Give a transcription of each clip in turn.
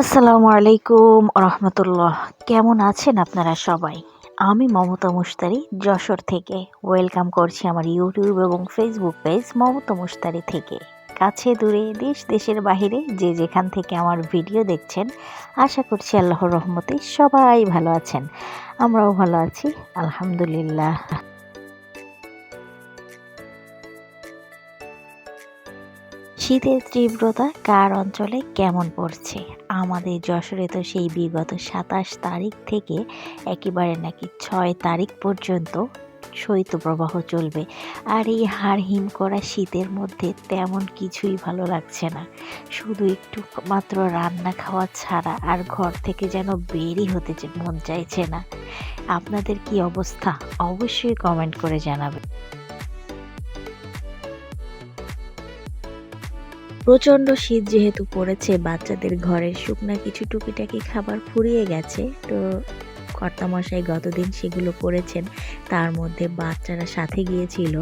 আসসালামু আলাইকুম রহমতুল্লাহ। কেমন আছেন আপনারা সবাই? আমি মমতা মুস্তারি যশোর থেকে। ওয়েলকাম করছি আমার ইউটিউব এবং ফেসবুক পেজ মমতা মুস্তারি থেকে। কাছে দূরে, দেশ, দেশের বাহিরে যে যেখান থেকে আমার ভিডিও দেখছেন, আশা করছি আল্লাহর রহমতে সবাই ভালো আছেন। আমরাও ভালো আছি, আলহামদুলিল্লাহ। শীতের তীব্রতা কার অঞ্চলে কেমন পড়ছে? আমাদের যশোরে তো সেই বিগত সাতাশ তারিখ থেকে একেবারে নাকি ছয় তারিখ পর্যন্ত শৈত্যপ্রবাহ চলবে। আর এই হাড় হিম করা শীতের মধ্যে তেমন কিছুই ভালো লাগছে না। শুধু একটু মাত্র রান্না খাওয়া ছাড়া আর ঘর থেকে যেন বেরই হতে মন চাইছে না। আপনাদের কি অবস্থা? অবশ্যই কমেন্ট করে জানাবেন। প্রচণ্ড শীত যেহেতু পড়েছে বাচ্চাদের ঘরের শুকনা কিছু টুকিটাকি খাবার ফুরিয়ে গেছে তো কর্তামশাই গতদিন সেগুলো করেছেন। তার মধ্যে বাচ্চারা সাথে গিয়েছিল।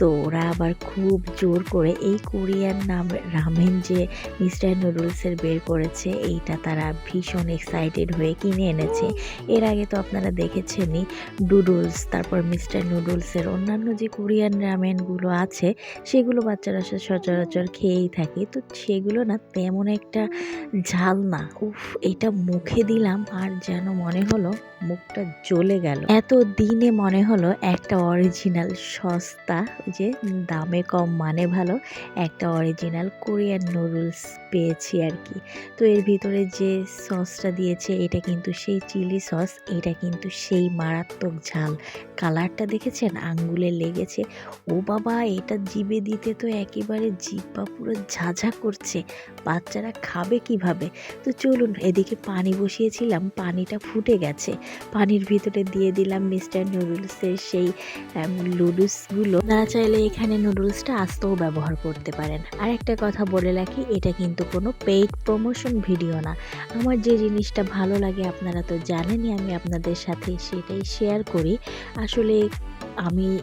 তো ওরা আবার খুব জোর করে এই কোরিয়ান নাম রামেন যে মিস্টার নুডলসের বের করেছে, এইটা তারা ভীষণ এক্সাইটেড হয়ে কিনে এনেছে। এর আগে তো আপনারা দেখেছেনই ডুডলস তারপর মিস্টার নুডলসের অন্যান্য যে কোরিয়ান রামেনগুলো আছে, সেগুলো বাচ্চারা সচরাচর খেয়েই থাকে। তো সেগুলো না তেমন একটা ঝাল না। উফ, এটা মুখে দিলাম আর যেন মনে হলো মুখটা জ্বলে গেল। এত দিনে মনে হলো একটা অরিজিনাল সস্তা, যে দামে কম মানে ভালো, একটা অরিজিনাল কোরিয়ান নুডলস পেয়েছি আর কি। তো এর ভিতরে যে সসটা দিয়েছে, এটা কিন্তু সেই চিলি সস এটা কিন্তু সেই মারাত্মক ঝাল। কালারটা দেখেছেন? আঙ্গুলে লেগেছে। ও বাবা, এটা জিভে দিতে তো একেবারে জিভা পুরো ঝাঝা করছে। বাচ্চারা খাবে কীভাবে? তো চলুন, এদিকে পানি বসিয়েছিলাম, পানিটা ফুটে গেছে। পানির ভিতরে দিয়ে দিলাম মিস্টার নুডলসের সেই লুডুসগুলো তারা চাইলে এখানে নুডলসটা আস্তেও ব্যবহার করতে পারেন। আর একটা কথা বলে রাখি, এটা কিন্তু কোনো পেইড প্রমোশন ভিডিও না। আমার যে জিনিসটা ভালো লাগে আপনারা তো জানেনই, আমি আপনাদের সাথে সেটাই শেয়ার করি। আসলে আমি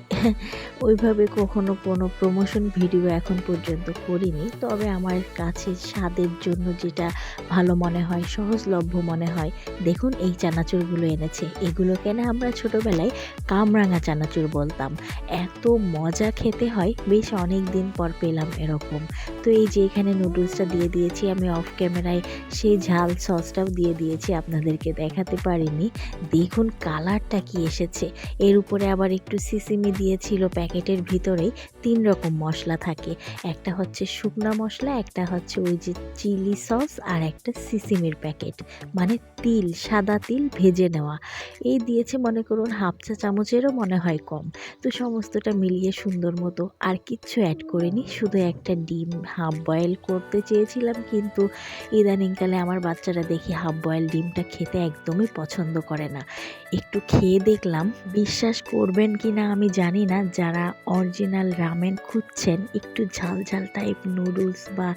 ওইভাবে কখনো কোনো প্রমোশন ভিডিও এখন পর্যন্ত করিনি। তবে আমার কাছে স্বাদের জন্য যেটা ভালো মনে হয়, সহজলভ্য মনে হয়, দেখুন এই চানাচুরগুলো এনেছে। এগুলোকে না আমরা ছোটোবেলায় কামরাঙা চানাচুর বলতাম। এত মজা খেতে হয়, বেশ অনেক দিন পর পেলাম এরকম। তো এই যে এখানে নুডলসটা দিয়ে দিয়েছি, আমি অফ ক্যামেরায় সেই ঝাল সসটাও দিয়ে দিয়েছি, আপনাদেরকে দেখাতে পারিনি। দেখুন কালারটা কি এসেছে। এর উপরে আবার একটু সিসিমি দিয়েছিল প্যাকেটের ভিতরেই তিন রকম মশলা থাকে। একটা হচ্ছে শুকনা মশলা, একটা হচ্ছে ওই যে চিলি সস আর একটা সিসিমির প্যাকেট। মানে তিল, সাদা তিল ভেজে নেওয়া। এই দিয়েছে মনে করুন হাফ চা চামচেরও মনে হয় কম। তো সমস্তটা মিলিয়ে সুন্দর মতো আর কিচ্ছু অ্যাড করিনি, শুধু একটা ডিম হাফ বয়েল করতে চেয়েছিলাম, কিন্তু ইদানিংকালে আমার বাচ্চারা দেখি হাফ বয়েল ডিমটা খেতে একদমই পছন্দ করে না। একটু খেয়ে দেখলাম, বিশ্বাস করবেন কি না আমি জানি না, যারা অরিজিনাল রামেন খুঁজছেন, একটু ঝাল ঝাল টাইপ নুডলস বা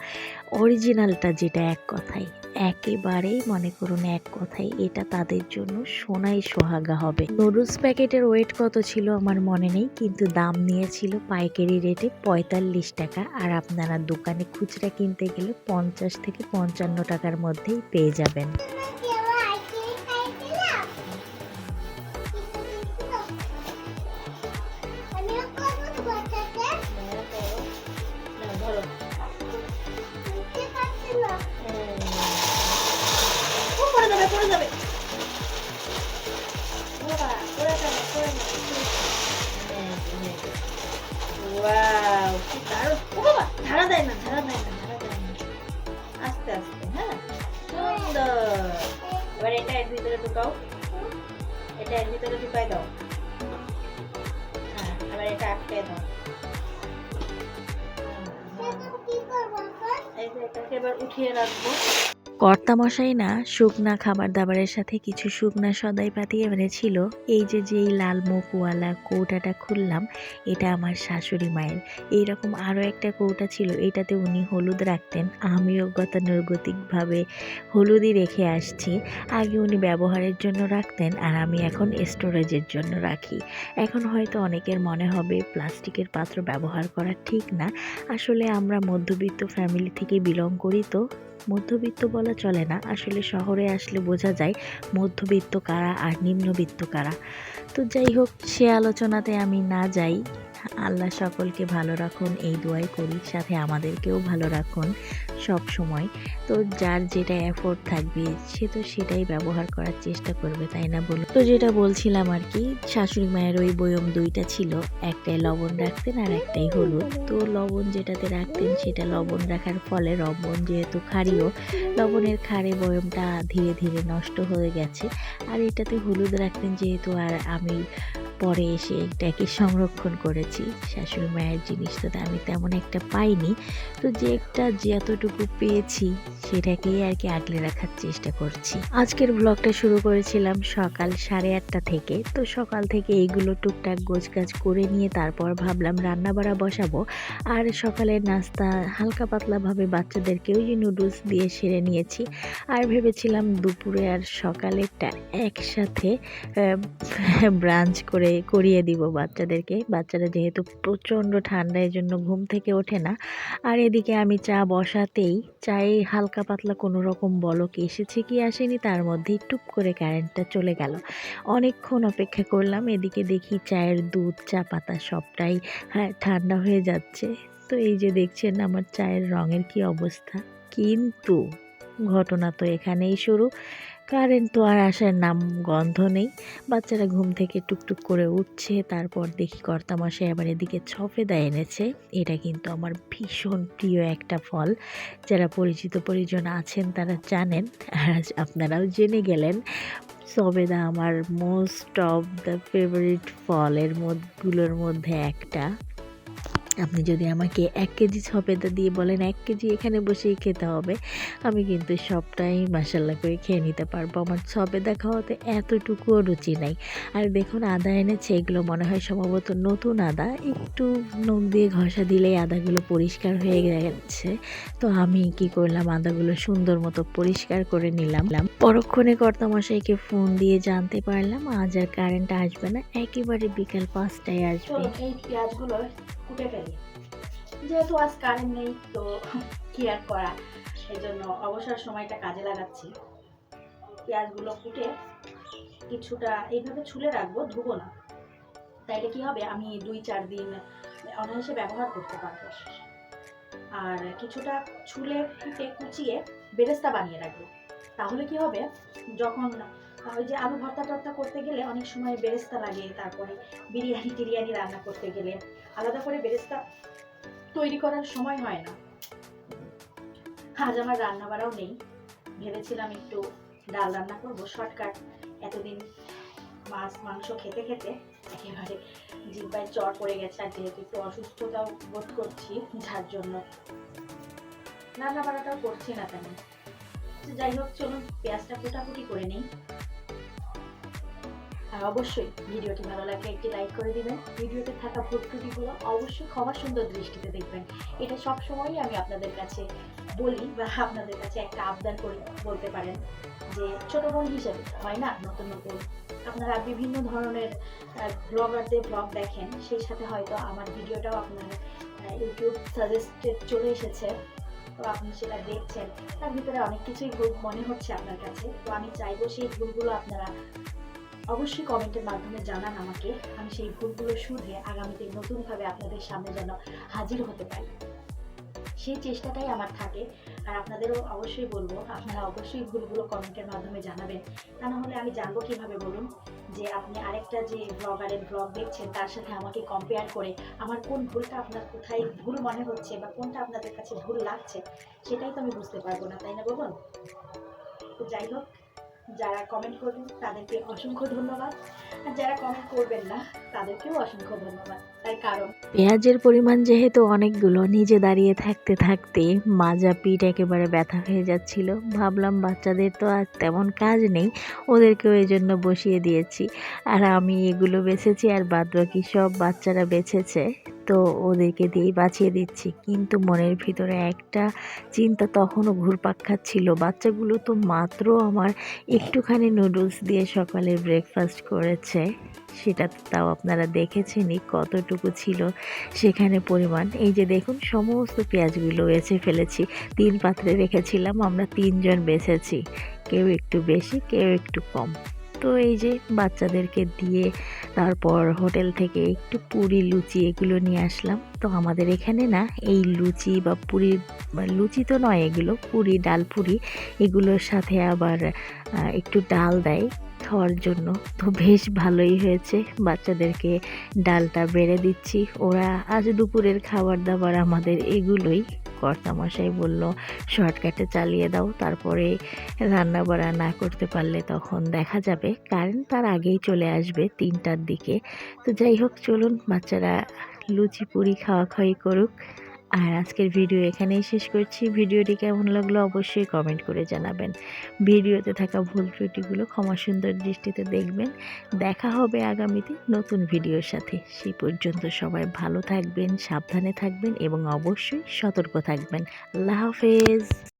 অরিজিনালটা যেটা এক কথায়, একেবারেই মনে করুন এক কথায় এটা তাদের জন্য সোনাই সোহাগা হবে। নুডলস প্যাকেটের ওয়েট কত ছিল আমার মনে নেই, কিন্তু দাম নিয়েছিল পাইকারি রেটে পঁয়তাল্লিশ টাকা, আর আপনারা দোকানে খুচরা কিনতে গেলে পঞ্চাশ থেকে পঞ্চান্ন টাকার মধ্যেই পেয়ে যাবেন। ও বাবা, ধারা দেয় না ধারা দেয় না ধারা দেয় না আস্তে আস্তে হ্যাঁ সুন্দর এবার এটা এর ভিতরে ঢুকাও এটা এর ভিতরে ঢুকাই দাও হ্যাঁ এবার এটা আটকে দাও এটাকে এবার উঠিয়ে রাখব কর্তামশাই না শুকনা খাবার দাবারের সাথে কিছু শুকনা সদাই পাতিয়ে এনেছিল। এই যে যেই লাল মুখওয়ালা কৌটাটা খুললাম, এটা আমার শাশুড়ি মায়ের। এইরকম আরও একটা কৌটা ছিল, এটাতে উনি হলুদ রাখতেন। আমিও গতানুগতিকভাবে হলুদই রেখে আসছি। আগে উনি ব্যবহারের জন্য রাখতেন আর আমি এখন স্টোরেজের জন্য রাখি। এখন হয়তো অনেকের মনে হবে প্লাস্টিকের পাত্র ব্যবহার করা ঠিক না। আসলে আমরা মধ্যবিত্ত ফ্যামিলি থেকে বিলং করি তো। মধ্যবিত্ত বলা চলে না। আসলে শহরে আসলে বোঝা যায় মধ্যবিত্ত কারা আর নিম্নবিত্ত কারা। তো যাই হোক, সে আলোচনাতে আমি না যাই। আল্লাহ সকলকে ভালো রাখুন, এই দোয়াই করি, সাথে আমাদেরকেও ভালো রাখুন সব সময়। তো যার যেটা এফোর্ট থাকবে, সে তো সেটাই ব্যবহার করার চেষ্টা করবে, তাই না বলুন? তো যেটা বলছিলাম আর কি, শাশুড়ি মায়ের ওই বয়ম দুইটা ছিল, একটাই লবণ রাখতেন আর একটাই হলুদ। তো লবণ যেটাতে রাখতেন, সেটা লবণ রাখার ফলে লবণ যেহেতু ক্ষারীয়, লবণের ক্ষারে বয়মটা ধীরে ধীরে নষ্ট হয়ে গেছে। আর এটাতে হলুদ রাখতেন যেহেতু, আর আমি পরে এসে এটাকে সংরক্ষণ করেছি। শাশুড়ি মায়ের জিনিসটা তো আমি তেমন একটা পাইনি। তো যে একটা যতটুকু পেয়েছি, সেটাকেই আর কি আগলে রাখার চেষ্টা করছি। আজকের ব্লগটা শুরু করেছিলাম সকাল সাড়ে আটটা থেকে। তো সকাল থেকে এইগুলো টুকটাক গোছ গাছ করে নিয়ে তারপর ভাবলাম রান্না বাড়া বসাবো। আর সকালের নাস্তা হালকা পাতলাভাবে বাচ্চাদেরকেও যে নুডলস দিয়ে সেরে নিয়েছি। আর ভেবেছিলাম দুপুরে আর সকালেরটা একসাথে ব্রাঞ্চ করে করিয়ে দিব বাচ্চাদেরকে। বাচ্চারা যেহেতু প্রচণ্ড ঠান্ডা জন্য ঘুম থেকে ওঠে না। আর এদিকে আমি চা বসাতেই, চায়ে হালকা পাতলা কোনো রকম বলক এসেছে কি আসেনি, তার মধ্যেই টুপ করে কারেন্টটা চলে গেল। অনেকক্ষণ অপেক্ষা করলাম, এদিকে দেখি চায়ের দুধ, চা পাতা সবটাই হ্যাঁ ঠান্ডা হয়ে যাচ্ছে। তো এই যে দেখছেন আমার চায়ের রঙের কি অবস্থা। কিন্তু ঘটনা তো এখানেই শুরু। কারেন্ট তো আর আসার নাম গন্ধ নেই। বাচ্চারা ঘুম থেকে টুকটুক করে উঠছে, তারপর দেখি কর্তামশাই আবার এদিকে ছফেদা এনেছে। এটা কিন্তু আমার ভীষণ প্রিয় একটা ফল। যারা পরিচিত পরিজন আছেন তারা জানেন আর আপনারাও জেনে গেলেন সবেদা আমার মোস্ট অফ দ্য ফেভারিট ফলের মধ্যগুলোর মধ্যে একটা। আপনি যদি আমাকে এক কেজি সবেদা দিয়ে বলেন, এক কেজি এখানে বসেই খেতে হবে, আমি কিন্তু সবটাই মাসাল্লা করে খেয়ে নিতে পারব। আমার সবেদা খাওয়াতে এতটুকুও রুচি নাই। আর দেখুন, আদা এনেছে, এগুলো মনে হয় সম্ভবত নতুন আদা। একটু নখ দিয়ে ঘষা দিলেই আদাগুলো পরিষ্কার হয়ে গেছে। তো আমি কি করলাম, আদাগুলো সুন্দর মতো পরিষ্কার করে নিলাম। পরক্ষণে কর্তামশাইকে ফোন দিয়ে জানতে পারলাম, আজ আর কারেন্ট আসবে না, একেবারে বিকাল পাঁচটায় আসবে। এই পেঁয়াজগুলো কুটে যেহেতু আজ কারেন্ট নেই, তো কি আর করা? সেই জন্য অবসর সময়টা কাজে লাগাচ্ছি। পেঁয়াজগুলো কুটে কিছুটা এইভাবে ছুলে রাখব, ধুবো না। তাইলে কি হবে? আমি দুই চার দিন অনায়াসে ব্যবহার করতে পারব। আর কিছুটা ছুলে কুটে কুচিয়ে বেরেস্তা বানিয়ে রাখব। তাহলে কি হবে? যখন ওই যে আলু ভর্তা টর্তা করতে গেলে অনেক সময় বেরেস্তা লাগে, তারপরে বিরিয়ানি টিরিয়ানি রান্না করতে গেলে আলাদা করে বেরেস্তা তৈরি করার সময় হয় না। আজ আমার রান্না বাড়াও নেই। ভেবেছিলাম একটু ডাল রান্না করব, শর্টকাট। এতদিন মাছ, মাংস খেতে খেতে একেবারে জিব্বায় চর পড়ে গেছে আর যেহেতু একটু অসুস্থতাও বোধ করছি, যার জন্য রান্না বাড়াটাও করছি না তেমন। যাই হোক, চলুন পেঁয়াজটা কোটাকুটি করে নিই। আর অবশ্যই। ভিডিওটি ভালো লাগলে একটি লাইক করে দিবেন। ভিডিওতে থাকা ভুল ত্রুটিগুলো অবশ্যই ক্ষমা সুন্দর দৃষ্টিতে দেখবেন। এটা সব সময়ই আমি আপনাদের কাছে বলি বা আপনাদের কাছে একটা আবদার করি, বলতে পারেন যে ছোট বোন হিসেবে, হয় না? নতুন নতুন। আপনারা বিভিন্ন ধরনের ব্লগারদের ব্লগ দেখেন, সেই সাথে হয়তো আমার ভিডিওটাও আপনার ইউটিউব সাজেস্টেড চলে এসেছে। তো আপনি সেটা দেখছেন। তার ভিতরে অনেক কিছুই ভুল মনে হচ্ছে আপনার কাছে। তো আমি চাইব সেই ভুলগুলো আপনারা অবশ্যই কমেন্টের মাধ্যমে জানান আমাকে। আমি সেই ভুলগুলো শুধরে আগামীতে নতুনভাবে আপনাদের সামনে যেন হাজির হতে পারি। সেই চেষ্টাটাই আমার থাকে। আর আপনাদেরও অবশ্যই বলব, আপনারা অবশ্যই ভুলগুলো কমেন্টের মাধ্যমে জানাবেন। তা না হলে আমি জানব কীভাবে বলুন? যে আপনি আরেকটা যে ব্লগারের ব্লগ দেখছেন, তার সাথে আমাকে কম্পেয়ার করে আমার কোন ভুলটা আপনার কোথায় ভুল মনে হচ্ছে বা কোনটা আপনাদের কাছে ভুল লাগছে, সেটাই তো আমি বুঝতে পারব না, তাই না বলুন? তো যাই হোক যারা কমেন্ট করবেন, তাদেরকে অসংখ্য ধন্যবাদ। আর যারা কমেন্ট করবেন না, তাদেরকেও অসংখ্য ধন্যবাদ। কারণ পেঁয়াজের পরিমাণ যেহেতু অনেকগুলো, নিজে দাঁড়িয়ে থাকতে থাকতে মাজা পিঠ একেবারে ব্যথা হয়ে যাচ্ছিল। ভাবলাম বাচ্চাদের তো আর তেমন কাজ নেই, ওদেরকেও এই জন্য বসিয়ে দিয়েছি। আর আমি এগুলো বেছেছি, আর বাদ বাকি সব বাচ্চারা বেছেছে। তো ওদেরকে দিয়েই বাঁচিয়ে দিচ্ছি। কিন্তু মনের ভিতরে একটা চিন্তা তখনও ঘুরপাক খাচ্ছিল। বাচ্চাগুলো তো মাত্র আমার একটুখানি নুডলস দিয়ে সকালে ব্রেকফাস্ট করেছে। সেটা তাও আপনারা দেখেছেনই কতটুকু ছিল সেখানে পরিমাণ। এই যে দেখুন, সমস্ত পেঁয়াজগুলো বেছে ফেলেছি। তিন পাত্রে রেখেছিলাম, আমরা তিনজন বেছেছি। কেউ একটু বেশি, কেউ একটু কম। তো এই যে বাচ্চাদেরকে দিয়ে তারপর হোটেল থেকে একটু পুরি, লুচি এগুলো নিয়ে আসলাম। তো আমাদের এখানে না এই লুচি বা পুরি লুচি তো নয় এগুলো, পুরি, ডাল পুরি এগুলোর সাথে আবার একটু ডাল দেয় খাওয়ার জন্য। তো বেশ ভালোই হয়েছে। বাচ্চাদেরকে ডালটা বেড়ে দিচ্ছি। ওরা আজ দুপুরের খাবার দাবার আমাদের এগুলোই কর্তামশাই বলল, শর্টকাটে চালিয়ে দাও, তারপরে রান্না বাড়া না করতে পারলে তখন দেখা যাবে, কারেন্ট তার আগেই চলে আসবে তিনটার দিকে। তো যাই হোক, চলুন, বাচ্চারা লুচি পুরি খাওয়া খাওয়াই করুক। আর আজকের ভিডিও এখানেই শেষ করছি। ভিডিওটি কেমন লাগল অবশ্যই কমেন্ট করে জানাবেন। ভিডিওতে থাকা ভুল ত্রুটিগুলো ক্ষমা সুন্দর দৃষ্টিতে দেখবেন। দেখা হবে আগামীতে নতুন ভিডিওর সাথে। সেই পর্যন্ত সবাই ভালো থাকবেন, সাবধানে থাকবেন এবং অবশ্যই সতর্ক থাকবেন। আল্লাহ হাফেজ।